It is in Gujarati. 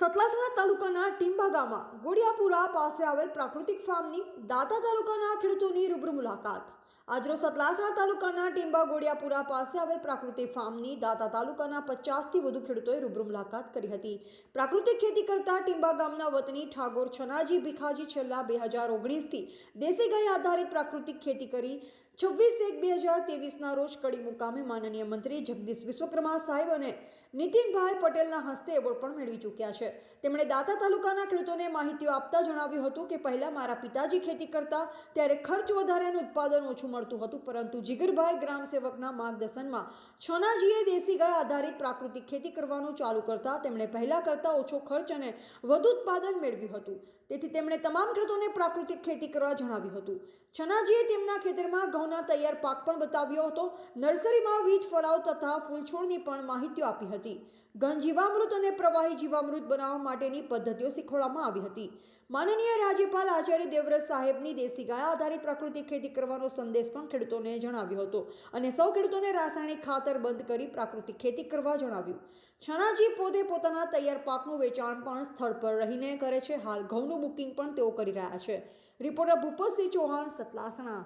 સતલાસણા તાલુકાના ટીંબા ગામમાં ગોડિયાપુરા પાસે આવેલ પ્રાકૃતિક ફાર્મની દાતા તાલુકાના ખેડૂતોની રૂબરૂ મુલાકાત. આજરોજ સતલાસણા તાલુકાના ટીંબા ગોડિયાપુરા પાસે આવેલ પ્રાકૃતિક ફાર્મની દાતા તાલુકાના પચાસથી વધુ ખેડૂતોએ રૂબરૂ મુલાકાત કરી હતી. પ્રાકૃતિક ખેતી કરતા ટીંબા ગામના વતની ઠાગોર છનાજી ભીખાજી છેલ્લા બે હજાર ઓગણીસથી દેશી ગાય આધારિત પ્રાકૃતિક ખેતી કરી છવ્વીસ એક બે હજાર ત્રેવીસના રોજ કડી મુકામે માનનીય મંત્રી જગદીશ વિશ્વકર્મા સાહેબ અને નીતિનભાઈ પટેલના હસ્તે એવોર્ડ પણ મેળવી ચૂક્યા છે. તેમણે દાતા તાલુકાના ખેડૂતોને માહિતીઓ આપતા જણાવ્યું હતું કે પહેલાં મારા પિતાજી ખેતી કરતા, ત્યારે ખર્ચ વધારે અને ઉત્પાદન ઓછું મળતું હતું, પરંતુ જીગરભાઈ ગ્રામ માર્ગદર્શનમાં છનાજીએ દેશી ગાય આધારિત પ્રાકૃતિક ખેતી કરવાનું ચાલુ કરતા તેમણે પહેલાં કરતાં ઓછો ખર્ચ અને વધુ ઉત્પાદન મેળવ્યું હતું. તેથી તેમણે તમામ ખેડૂતોને પ્રાકૃતિક ખેતી કરવા જણાવ્યું હતું. છનાજીએ તેમના ખેતરમાં ઘઉંના તૈયાર પાક પણ બતાવ્યો હતો. નર્સરીમાં વીજ ફળાવ તથા ફૂલ છોડની પણ માહિતીઓ આપી હતી. ઘન જીવામૃત અને પ્રવાહી જીવામૃત બનાવવા માટેની પદ્ધતિઓ શીખવાડવામાં આવી હતી. માનનીય રાજ્યપાલ આચાર્ય દેવવ્રત સાહેબની દેશી ગાય આધારિત પ્રાકૃતિક ખેતી કરવાનો સંદેશ પણ ખેડૂતોને જણાવ્યો હતો. અને સૌ ખેડૂતોને રાસાયણિક ખાતર બંધ કરી પ્રાકૃતિક ખેતી કરવા જણાવ્યું. છણાજી પોતે પોતાના તૈયાર પાકનું વેચાણ પણ સ્થળ પર રહીને કરે છે. હાલ ઘઉંનું બુકિંગ પણ તેઓ કરી રહ્યા છે. રિપોર્ટર ભૂપતસિંહ ચૌહાણ, સતલાસણા.